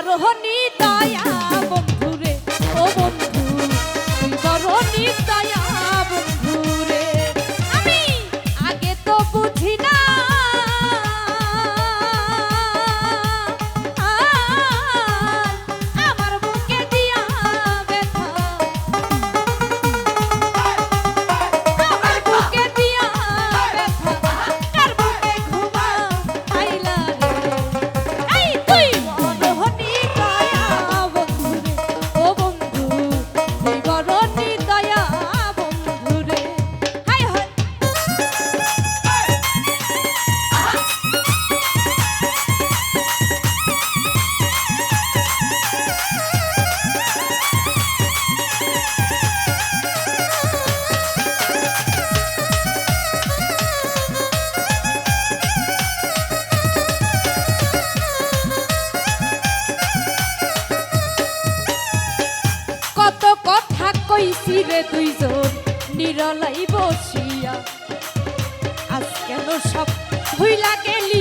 arhoni. গেল সব ভুইলা গেলি।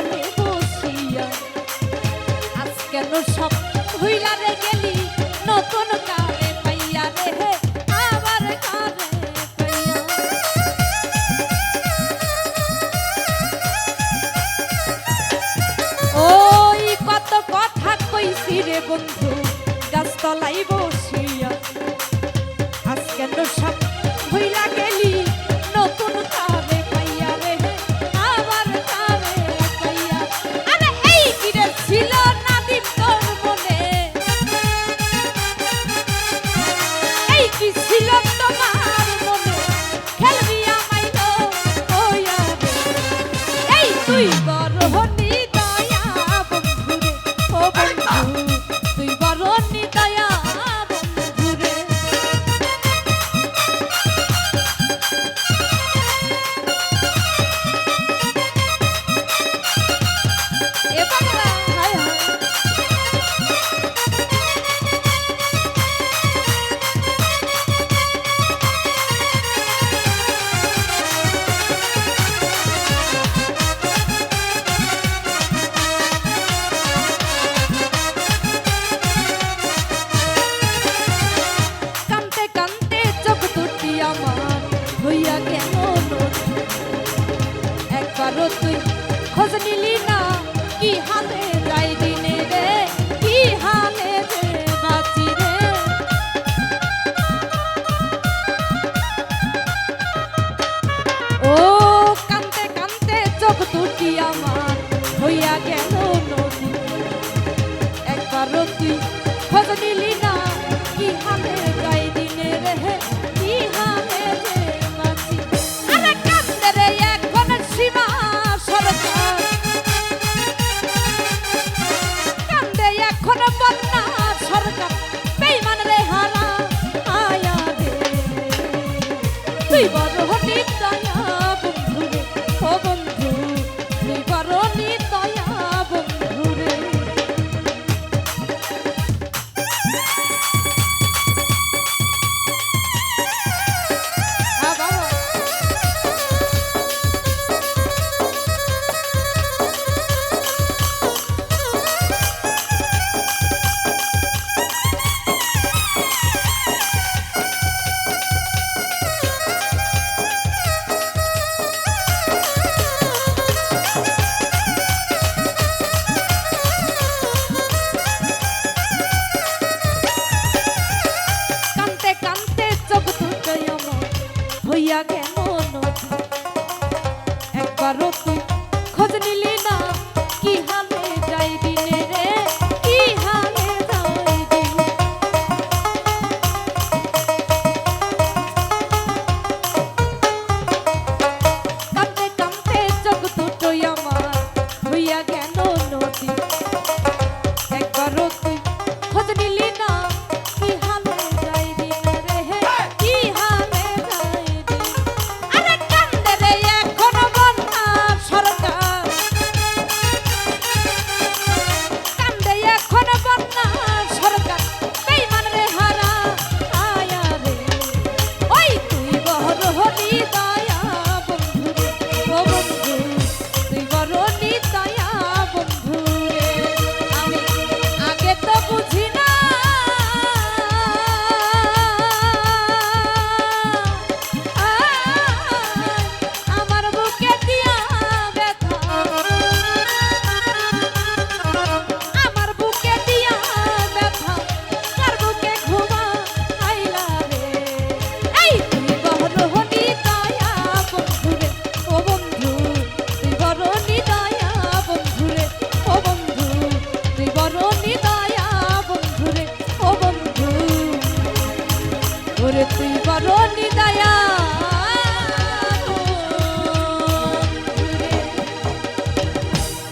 চরণে কেন সব হইলারে গেলি? নতুন খোঁজ নিলি না, কি হাতে যাই দিনে রে, কি হাতে বাঁচি রে। ও কানতে কানতে চোখ দুটি আমার হইয়া গেল নদী একবার তুই একবারও তুই খোঁজ নিলি না কি হালে যাই দিনে